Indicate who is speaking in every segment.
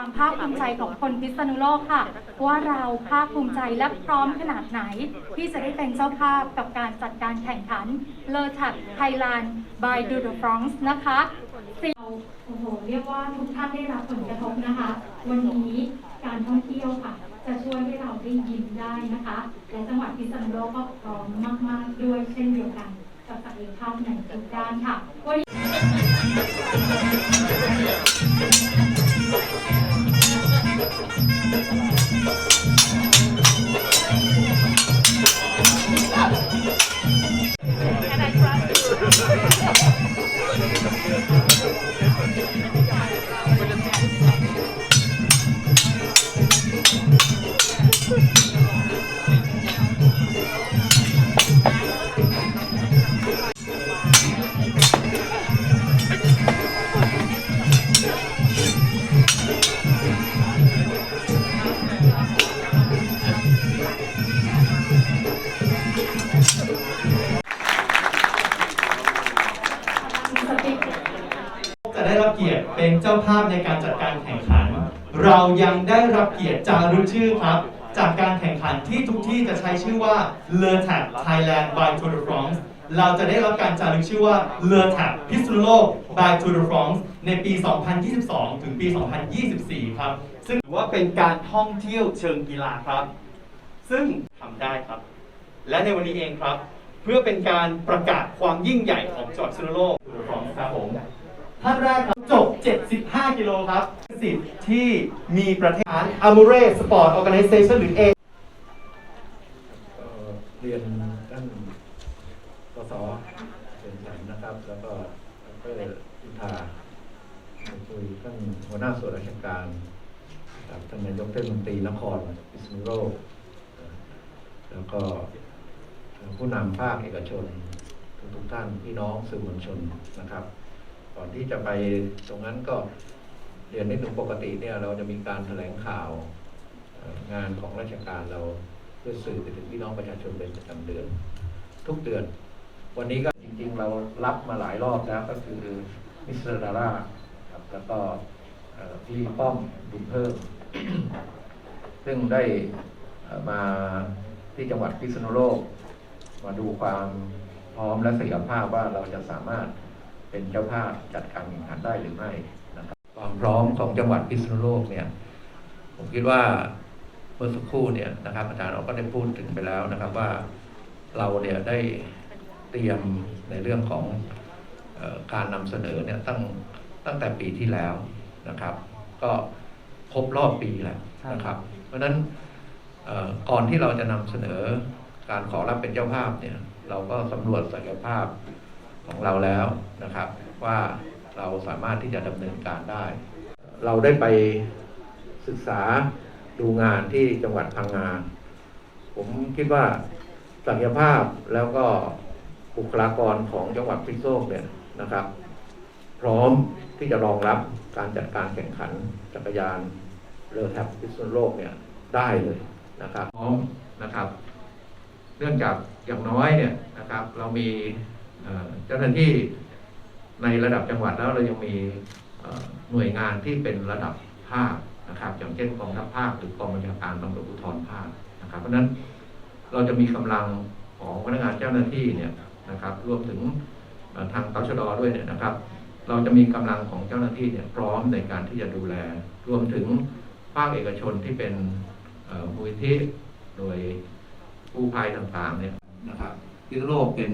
Speaker 1: ความภาคภูมิใจของคนพิษณุโลกค่ะ ว่าเราภาคภูมิใจและพร้อมขนาดไหน ที่จะได้เป็นเจ้าภาพกับการจัดการแข่งขันเลอทักไทยแลนด์ by Do the France นะคะเราโอ้โหเรียกว่าทุกท่านได้รับผลกระทบนะคะ วันนี้การท่องเที่ยวค่ะ จะช่วยให้เราได้ยิ้มได้นะคะและจังหวัดพิษณุโลกก็พร้อมมากๆ ด้วยเช่นเดียวกันกับศักยภาพในทุกด้านค่ะวันนี้
Speaker 2: Thank you. เป็นเจ้าภาพในการจัดการแข่งขัน เรายังได้รับเกียรติจารึกชื่อครับ จากการแข่งขันที่ทุกที่จะใช้ชื่อว่า l e t a p Thailand by Tour de France เราจะได้รับการจารึกชื่อว่า l e t a p พิษณุโลก by Tour de France ในปี 2022 ถึงปี 2024 ครับ ซึ่งถือว่าเป็นการท่องเที่ยวเชิงกีฬาครับ ซึ่งทำได้ครับ และในวันนี้เองครับ เพื่อเป็นการประกาศความยิ่งใหญ่ของจังหวัดพิษณุโลกของครับผมท่านแรกครับจบ 75 กิโลครับสิทธิ์ที่มีประเทศอามูเรสปอร์ตออ g a แ z เ t ชันหรือ A
Speaker 3: ก็เรียนท่านกสเป็นสันนะครับ แล้วก็ดรจุธาคุยท่านหัวหน้าส่วนราชการท่านนายกเทศมนตรีนครพิษณุโลกแล้วก็ผู้นำภาคเอกชน ทุกๆท่านพี่น้องสื่อมวลชนนะครับ ก่อนที่จะไปตรงนั้นก็เรียนนิดหนึ่งปกติเนี่ย เราจะมีการแถลงข่าวงานของราชการเราเพื่อสื่อไปถึงพี่น้องประชาชนเป็นประจำเดือน ทุกเดือน วันนี้ก็จริง ๆ เรารับมาหลายรอบแล้วก็คือมิสเตอร์ดาร่าครับแล้วก็พี่ป้อมบุญเพิ่ม ซึ่งได้มาที่จังหวัดพิษณุโลก มาดูความพร้อมและศักยภาพว่าเราจะสามารถ เป็นเจ้าภาพจัดการแข่งขันได้หรือไม่นะครับความพร้อมของจังหวัดพิษณุโลกเนี่ยผมคิดว่าเมื่อสักครู่เนี่ยนะครับ อาจารย์เราก็ได้พูดถึงไปแล้วนะครับว่าเราเนี่ยได้เตรียมในเรื่องของออการนำเสนอเนี่ยตั้งตั้งแต่ปีที่แล้วนะครับ ก็ครบรอบปีแล้วนะครับ เพราะฉะนั้นก่อนที่เราจะนำเสนอการขอรับเป็นเจ้าภาพเนี่ย เราก็สำรวจศักยภาพ ของเราแล้วนะครับ ว่าเราสามารถที่จะดำเนินการได้ เราได้ไปศึกษาดูงานที่จังหวัดพังงาผมคิดว่าศักยภาพแล้วก็บุคลากรของจังหวัดพิษณุโลกเนี่ยนะครับ พร้อมที่จะรองรับการจัดการแข่งขันจักรยานเรือแทบพิษณุโลกเนี่ยได้เลยนะครับ พร้อมนะครับ เนื่องจากอย่างน้อยเนี่ยนะครับ เรามี เจ้าหน้าที่ในระดับจังหวัดแล้วเรายังมีหน่วยงานที่เป็นระดับภาคนะครับ อย่างเช่นกองทัพภาคหรือกองบัญชาการตำรวจภูธรภาคนะครับ เพราะฉะนั้นเราจะมีกำลังของพนักงานเจ้าหน้าที่เนี่ยนะครับ รวมถึงทางตชดด้วยเนี่ยนะครับ เราจะมีกำลังของเจ้าหน้าที่เนี่ยพร้อมในการที่จะดูแล รวมถึงภาคเอกชนที่เป็นมูลที่โดยกู้ภัยต่างๆเนี่ยนะครับพิษโลกเป็น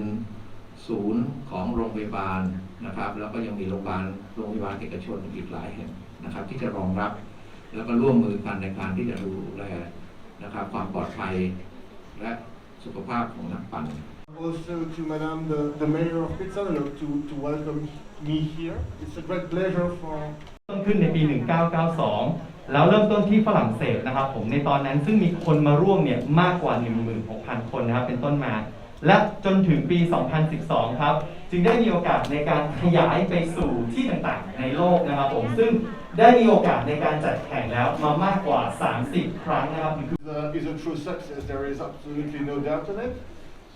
Speaker 3: ศูนย์ของโรงพยาบาลนะครับ แล้วก็ยังมีโรงพยาบาลโรงพยาบาลเอกชนอีกหลายแห่งนะครับ ที่จะรองรับ แล้วก็ร่วมมือกันในการที่จะดูแลนะครับ ความปลอดภัยและสุขภาพของนักปั่น
Speaker 4: Also to Madame the, the Mayor of Pizzanello to, to welcome me here. It's a great pleasure for
Speaker 2: ต้นขึ้นในปี 1992 แล้วเริ่มต้นที่ฝรั่งเศสนะครับผมในตอนนั้นซึ่งมีคนมาร่วมเนี่ยมากกว่า 16,000 คนนะครับเป็นต้นมา และจนถึงปี 2012 ครับ จึงได้มีโอกาสในการขยายไปสู่ที่ต่างๆ ในโลกนะครับผม ซึ่งได้มีโอกาสในการจัดแข่งแล้วมามากกว่า 30 ครั้งนะครับ
Speaker 4: the, is a true success. There is absolutely no doubt in it.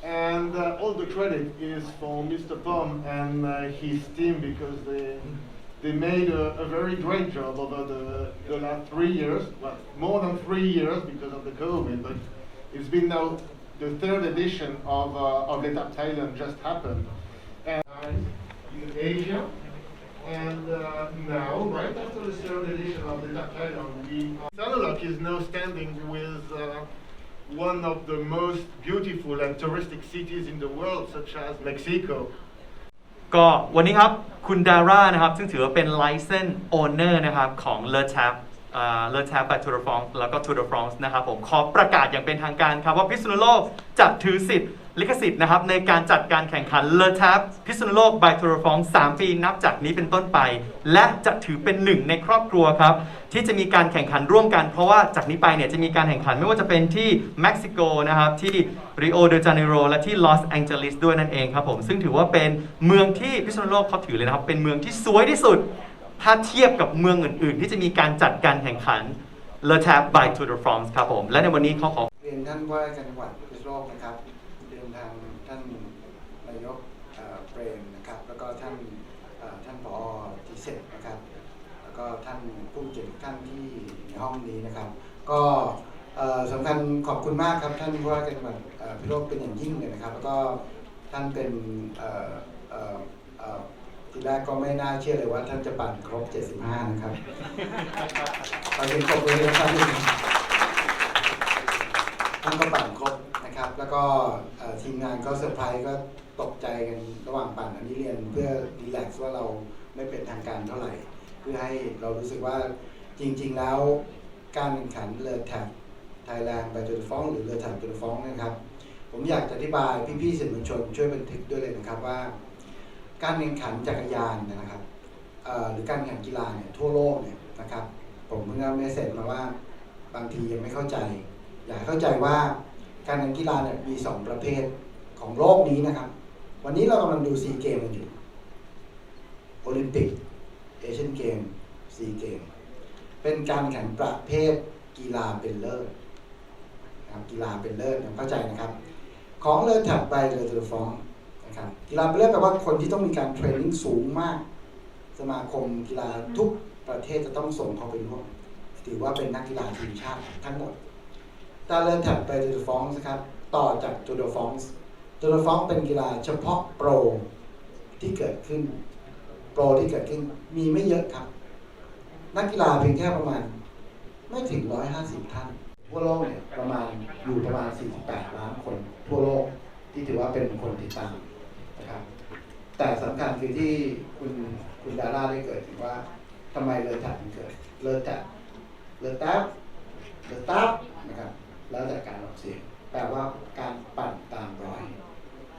Speaker 4: And uh, all the credit is for Mr. Pom and uh, his team because they they made a, a very great job over the, the last three years, well, more than three years because of the COVID, but it's been now the third edition of, uh, of Letap Thailand just happened. And in Asia, and uh, now, right after the third edition of Letap Thailand, we, Sanulok is now standing with uh, one of the most beautiful and touristic cities in the world, such as Mexico.
Speaker 2: ก็วันนี้ครับคุณดาร่านะครับ ซึ่งถือว่าเป็น license owner นะครับ ของ Le Tap เลอแทบ by Tour de France แล้วก็ Tour de France นะครับผมขอประกาศอย่างเป็นทางการครับว่าพิษณุโลกจะถือสิทธิ์ลิขสิทธิ์นะครับในการจัดการแข่งขัน Le Tap พิษณุโลก by Tour de France 3ปีนับจากนี้เป็นต้นไป และจะถือเป็นหนึ่งในครอบครัวครับ ที่จะมีการแข่งขันร่วมกัน เพราะว่าจากนี้ไปเนี่ยจะมีการแข่งขันไม่ว่าจะเป็นที่เม็กซิโกนะครับที่ริโอเดจาเนโรและที่ลอสแองเจลิสด้วยนั่นเองครับผมซึ่งถือว่าเป็นเมืองที่พิษณุโลกเขาถือเลยนะครับเป็นเมืองที่สวยที่สุด ถ้าเทียบกับเมืองอื่น ๆ ที่จะมีการจัดการแข่งขัน Le Tap by Tour de France ครับผม และในวันนี้เขาขอ
Speaker 5: เรียนท่านว่าการจังหวัดพิษณุโลกนะครับเรียนทางท่านนายกเปรมนะครับ แล้วก็ท่านท่านผอทีเซนะครับ แล้วก็ท่านผู้เกียรติท่านที่ในห้องนี้นะครับ ก็สำคัญขอบคุณมากครับท่านว่าการจังหวัดพิษณุโลกเป็นอย่างยิ่งเลยนะครับ แล้วก็ท่านเป็น แรกก็ไม่น่าเชื่อเลยว่าท่านจะปั่นครบ 75 นะครับขอเสียงปรบมือให้ท่านด้วยนะครับท่านก็ปั่นครบนะครับ แล้วก็ทีมงานก็เซอร์ไพรส์ก็ตกใจกันระหว่างปั่นอันนี้เรียนเพื่อรีแลกซ์ว่าเราไม่เป็นทางการเท่าไหร่ เพื่อให้เรารู้สึกว่าจริง ๆ แล้วการแข่งขันเรือแท็บไทยแลนด์ไปจุดฟ้อง หรือเรือแท็บจุดฟ้องนะครับ ผมอยากจะอธิบายพี่ๆสื่อมวลชนช่วยบันทึกด้วยเลยนะครับว่า การแข่งขันจักรยานนะครับหรือการแข่งกีฬาเนี่ยทั่วโลกเนี่ยนะครับผมเพิ่งได้เมสเซจมาว่าบางทียังไม่เข้าใจ อยากเข้าใจว่าการแข่งกีฬาเนี่ยมีสองประเภทของโลกนี้นะครับ วันนี้เรากำลังดูซีเกมกันอยู่โอลิมปิกเอเชียนเกมซีเกมเป็นการแข่งประเภทกีฬาเป็นเลิศนะครับกีฬาเป็นเลิศเข้าใจนะครับ ของเลอถัดไปเลยเทอร์ฟอง นะครับกีฬาเป็นเลิศแปลว่าคนที่ต้องมีการเทรนนิ่งสูงมาก สมาคมกีฬาทุกประเทศจะต้องส่งเขาไปร่วมถือว่าเป็นนักกีฬาทีมชาติทั้งหมดถ้าเริ่มถัดไปจูดฟองส์ครับต่อจากจูดฟองส์จูดฟองส์เป็นกีฬาเฉพาะโปรที่เกิดขึ้น โปรที่เกิดขึ้นมีไม่เยอะครับ นักกีฬาเพียงแค่ประมาณ ไม่ถึง 150 ท่าน ทั่วโลกเนี่ยประมาณอยู่ประมาณ 48 ล้านคน ทั่วโลกที่ถือว่าเป็นคนติดตาม แต่สำคัญคือที่คุณคุณดาราได้เกิดถึงว่าทำไมเลยจัดถึงเกิด เลยจัดเลยตับเลยตับนะครับแล้วจากการออกเสียงแปลว่าการปั่นตามรอย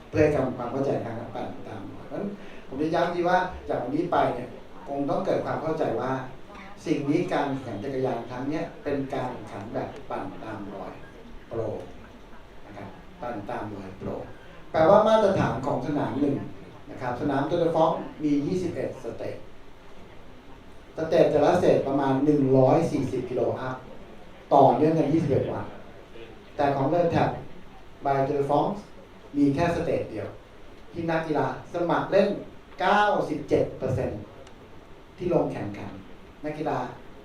Speaker 5: เพื่อให้ทำความเข้าใจทางการปั่นตามรอยเพราะนั้นผมจะย้ำที่ว่าจากวันนี้ไปเนี่ยคงต้องเกิดความเข้าใจว่า สิ่งนี้การแข่งจักรยานครั้งนี้เป็นการแข่งขันแบบปั่นตามรอยโปรนะครับปั่นตามรอยโปรแปลว่ามาตรฐานของสนามหนึ่ง นะครับสนามตัวฟองมี 21 สเตจสเตจแต่ละสเตจประมาณ 140 กิโลอัพต่อเนื่องกัน 21 วัน แต่ของเลิศแท็บบายตัวฟองมีแค่สเตจเดียว ที่นักกีฬาสมัครเล่น 97%ที่ลงแข่งขัน นักกีฬา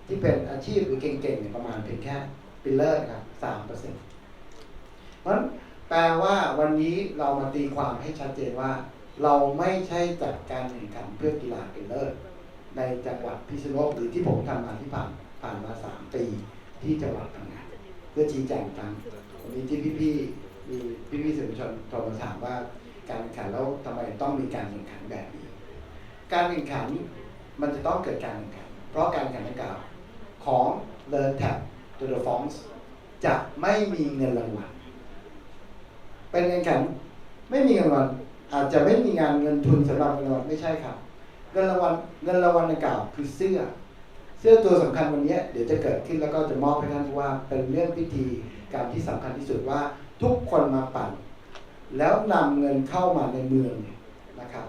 Speaker 5: ที่เป็นอาชีพหรือเก่งๆเนี่ยประมาณเพียงแค่ปิลเลอร์นะครับ3%เพราะนั้นแปลว่าวันนี้เรามาตีความให้ชัดเจนว่า เราไม่ใช่จัดการแข่งขันเพื่อกีฬาเป็นเลิศในจังหวัดพิษณุโลกหรือที่ผมทำมาที่ผ่านผ่านมาสามปีที่จังหวัดพังงาเพื่อชี้แจงครั้งวันนี้ที่พี่ๆมีพี่ๆสื่อมวลชนโทรมาถามว่าการแข่งขันแล้วทำไมต้องมีการแข่งขันแบบนี้ การแข่งขันมันจะต้องเกิดการแข่งขัน เพราะการแข่งขันดังกล่าวของ The Tap to the f o n s จะไม่มีเงินรางวัลเป็นการแข่งขันไม่มีเงินรางวัล อาจจะไม่มีงานเงินทุนสำหรับเงินรางวัลไม่ใช่ครับ เงินรางวัลเงินรางวัลดังกล่าวคือเสื้อ เสื้อตัวสำคัญวันนี้เดี๋ยวจะเกิดขึ้นแล้วก็จะมอบให้ท่านผู้ว่าเป็นเรื่องพิธีการที่สำคัญที่สุดว่าทุกคนมาปั่น แล้วนำเงินเข้ามาในเมืองนะครับ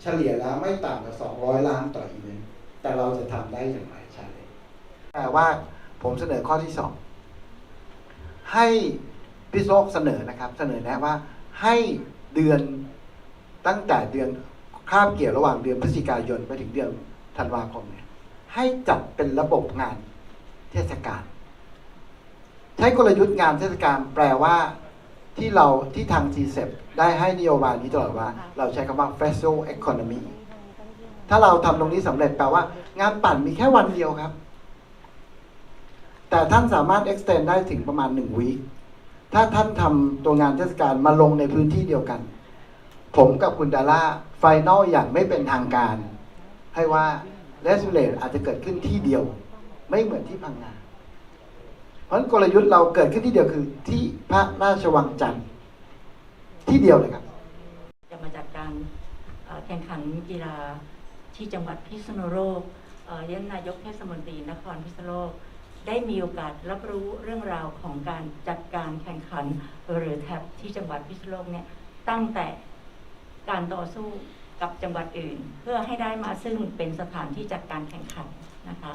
Speaker 5: เฉลี่ยแล้วไม่ต่ำกว่า200 ล้านต่ออีเวนต์แต่เราจะทำได้อย่างไรใช่แต่ว่าผมเสนอข้อที่สองให้พี่โซกเสนอนะครับ เสนอแนะว่าให้เดือน ตั้งแต่เดือนคาบเกี่ยวระหว่างเดือนพฤศจิกายนไปถึงเดือนธันวาคมเนี่ยให้จัดเป็นระบบงานเทศกาลใช้กลยุทธ์งานเทศกาลแปลว่าที่เราที่ทาง g ีเได้ให้นโยบายนี้ตลอดว่า เราใช้คำว่า festival economy ถ้าเราทำตรงนี้สำเร็จแปลว่า งานปั่นมีแค่วันเดียวครับ แต่ท่านสามารถ extend ได้ถึงประมาณหนึ่งวีคถ้าท่านทำตัวงานเทศกาลมาลงในพื้นที่เดียวกัน ผมกับคุณดาร่าไฟนอลอย่างไม่เป็นทางการ ให้ว่าเลสเลตอาจจะเกิดขึ้นที่เดียว ไม่เหมือนที่พังงาเพราะฉะนั้นกลยุทธ์เราเกิดขึ้นที่เดียวคือที่พระราชวังจันทร์ที่เดียวเลยครับ
Speaker 6: จะมาจัดการแข่งขันกีฬาที่จังหวัดพิษณุโลกเอ่อเรียนนายกเทศมนตรีนครพิษณุโลกได้มีโอกาสรับรู้เรื่องราวของการจัดการแข่งขันหรือแท็บที่จังหวัดพิษณุโลกเนี่ยตั้งแต่ การต่อสู้กับจังหวัดอื่น เพื่อให้ได้มาซึ่งเป็นสถานที่จัดการแข่งขันนะคะ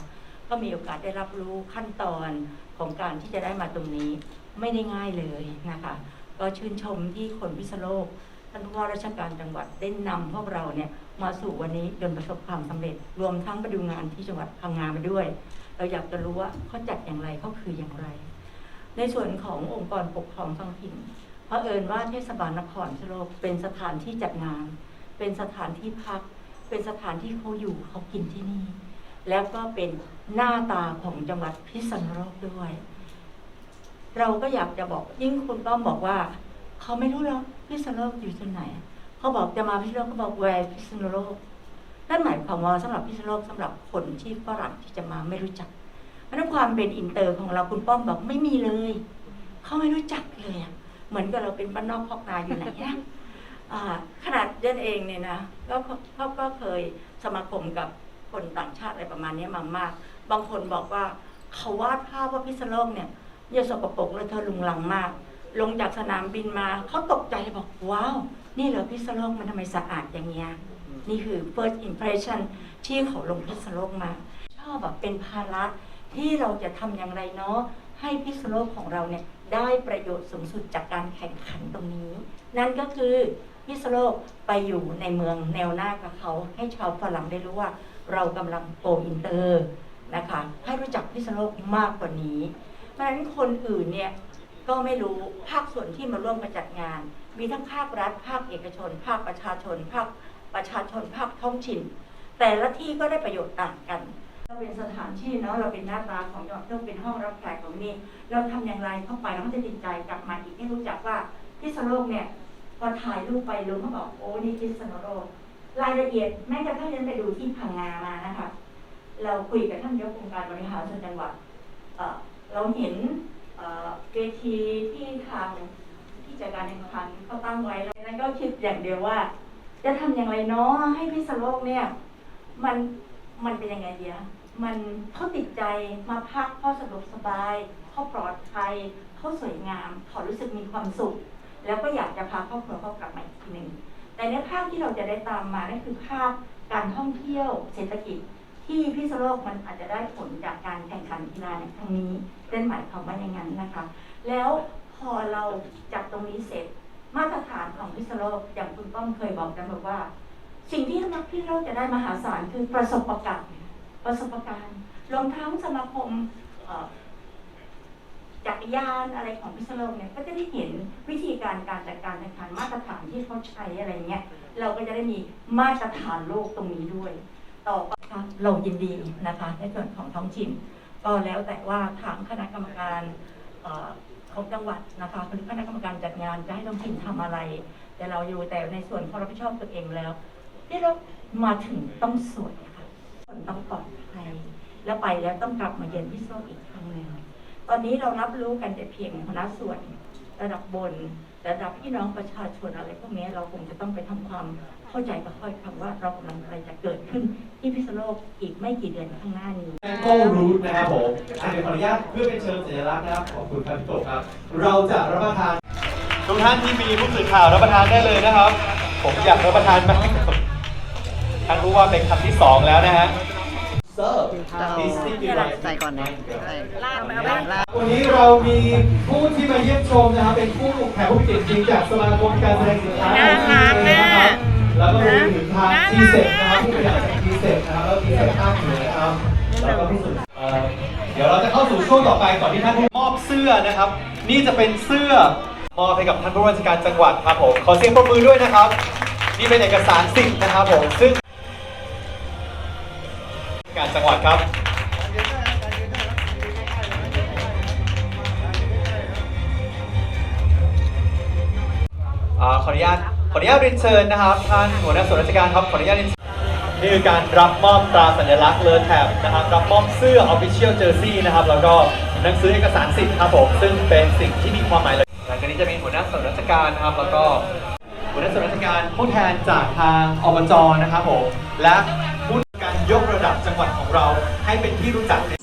Speaker 6: ก็มีโอกาสได้รับรู้ขั้นตอนของการที่จะได้มาตรงนี้ไม่ได้ง่ายเลยนะคะ ก็ชื่นชมที่คนพิษณุโลกท่านผู้ว่าราชการจังหวัดได้นำพวกเราเนี่ยมาสู่วันนี้จนประสบความสำเร็จ รวมทั้งไปดูงานที่จังหวัดพังงามาด้วย เราอยากจะรู้ว่าเขาจัดอย่างไรเขาคืออย่างไร ในส่วนขององค์กรปกครองท้องถิ่น ราะเอิญว่าเทศบาลนครพิษณุโลกเป็นสถานที่จัดงาน เป็นสถานที่พัก เป็นสถานที่เขาอยู่เขากินที่นี่ แล้วก็เป็นหน้าตาของจังหวัดพิษณุโลกด้วย เราก็อยากจะบอกยิ่งคุณป้อมบอกว่าเขาไม่รู้แล้วพิษณุโลกอยู่ที่ไหนเขาบอกจะมาพิษณุโลกเขาบอกแวร์พิษณุโลกนั่นหมายความว่าสำหรับพิษณุโลกสำหรับคนที่ฝรั่งที่จะมาไม่รู้จักเพราะฉะนั้นความเป็นอินเตอร์ของเราคุณป้อมบอกไม่มีเลยเขาไม่รู้จักเลยอะ เหมือนกับเราเป็นบ้านนอกพอกนาอยู่ไหนอะอ่าขนาดเดนเองเนี่ยนะก็เขาก็เคยสมาคมกับคนต่างชาติอะไรประมาณนี้มามาก บางคนบอกว่าเขาวาดภาพว่าพิษณุโลกเนี่ยอย่าสกปรกเลยเธอลุงลังมาก ลงจากสนามบินมาเขาตกใจบอกว้าว นี่เหรอพิษณุโลกมันทำไมสะอาดอย่างเงี้ยนี่คือ first impression ที่เขาลงพิษณุโลกมา ชอบแบบเป็นภาระที่เราจะทำอย่างไรเนาะให้พิษณุโลกของเราเนี่ย ได้ประโยชน์สูงสุดจากการแข่งขันตรงนี้ นั่นก็คือพิษโลกไปอยู่ในเมืองแนวหน้ากับเขา ให้ชาวฝรั่งได้รู้ว่าเรากำลังโกอินเตอร์นะคะให้รู้จักพิษโลกมากกว่านี้ เพราะฉะนั้นคนอื่นเนี่ยก็ไม่รู้ภาคส่วนที่มาร่วมกันจัดงาน มีทั้งภาครัฐ ภาคเอกชน ภาคประชาชน ภาคประชาชนภาคท้องถิ่น แต่ละที่ก็ได้ประโยชน์ต่างกัน เราเป็นสถานที่เนาะเราเป็นหน้าตาของจังหวัดเราเป็นห้องรับแขกของนี่เราทำอย่างไรเข้าไปแล้วเขาจะติดใจกลับมาอีกให้รู้จักว่าพิษณุโลกเนี่ยพอถ่ายรูปไปลุงเขาบอกโอ้นี่พิษณุโลกรายละเอียดแม้กระทั่งยันไปดูที่พังงามานะคะเราคุยกับท่านยกองค์การบริหารส่วนจังหวัดเราเห็นเวทีที่ทางที่จัดการแข่งขันเขาตั้งไว้แล้วนั้นก็คิดอย่างเดียวว่า จะทำอย่างไรเนาะให้พิษณุโลกเนี่ยมันมันเป็นยังไงเดีย มันเขาติดใจมาพักเขาสะดวกสบายเขาปลอดภัยเขาสวยงามเขารู้สึกมีความสุข แล้วก็อยากจะพาครอบครัวเขากลับมาอีกทีหนึ่งแต่ในภาพที่เราจะได้ตามมานั่นคือภาพการท่องเที่ยวเศรษฐกิจที่พิษโลกมันอาจจะได้ผลจากการแข่งขันกีฬาในครั้งนี้เป็นหมายความว่าอย่างนั้นนะคะ แล้วพอเราจับตรงนี้เสร็จมาตรฐานของพิษโลกอย่างคุณป้อมเคยบอกกันบอกว่า สิ่งที่นักพิษโลกจะได้มหาศาลคือประสบการณ์ ประสบการณ์รวมทั้งสมาคมจักรยานอะไรของพิษโลกเนี่ยก็จะได้เห็นวิธีการการจัดการแข่งขันมาตรฐานที่เขาใช้อะไรเงี้ยเราก็จะได้มีมาตรฐานโลกตรงนี้ด้วย ต่อไปค่ะเรายินดีนะคะ ในส่วนของท้องถิ่น ก็แล้วแต่ว่าทางคณะกรรมการออของจังหวัดนะคะหรือคณะกรรมการจัดงานจะให้ท้องถิ่นทำอะไร แต่เราอยู่แต่ในส่วนของรับผิดชอบตัวเองแล้วที่เรามาถึงต้องสวย ค่ะคนต้องปลอดภัยแล้วไปแล้วต้องกลับมาเยือนพิษณุโลกอีกครั้งหนึ่งตอนนี้เรารับรู้กันแต่เพียงคณะส่วนระดับบนระดับพี่น้องประชาชนอะไรพวกนี้เราคงจะต้องไปทำความเข้าใจกับค่อยคำว่าเรากำลังอะไรจะเกิดขึ้นที่พิษณุโลกอีกไม่กี่เดือนข้างหน้านี้
Speaker 2: แมงโก้รูทนะครับผมอะเดี๋ยวขออนุญาตเพื่อเป็นเชิงสัญลักษณ์นะครับขอบคุณครับพี่โตครับ เราจะรับประทานทุกท่านที่มีผู้สื่อข่าวรับประทานได้เลยนะครับ ผมอยากรับประทานมาก ท่านรู้ว่าเป็นคำที่สองแล้วนะฮะเซิร์ฟ
Speaker 7: ใส่ก่อนนะใส่ลาดลาดลาด
Speaker 2: วันนี้เรามีผู้ที่มาเยี่ยมชมนะครับเป็นผู้แขกผู้เกียรติจริงจากสมาคมการแสดงสินค้า
Speaker 7: น่ารัก
Speaker 2: เลยนะครับ
Speaker 7: น่ะ
Speaker 2: เแล้วก็รวมถึงทางทีเซ็นะครับผู้บริหารจากทีเซ็นะครับแล้วทีเซ็ภาคเหนือนะครับแล้วก็ผู้สุดเอ่อเดี๋ยวเราจะเข้าสู่ช่วงต่อไปก่อนที่ท่านผู้มอบเสื้อนะครับ นี่จะเป็นเสื้อมอบให้กับท่านผู้ว่าราชการจังหวัดครับผมขอเสียงปรบมือด้วยนะครับ นี่เป็นเอกสารสิทธิ์นะครับผมซึ่ง การจังหวัดครับขออนุญาตขออนุญาตเรียนเชิญนะครับท่านหัวหน้าส่วนราชการครับขออนุญาตเรียนนี่คือการรับมอบตราสัญลักษณ์เลอแท็บนะครับรับมอบเสื้อ Official Jersey นะครับแล้วก็หนังสือเอกสารสิทธิ์ครับผมซึ่งเป็นสิ่งที่มีความหมายเลยหลังจากนี้จะมีหัวหน้าส่วนราชการนะครับแล้วก็หัวหน้าส่วนราชการผู้แทนจากทางอบจนะครับผมและ กระดับจังหวัดของเราให้เป็นที่รู้จักใน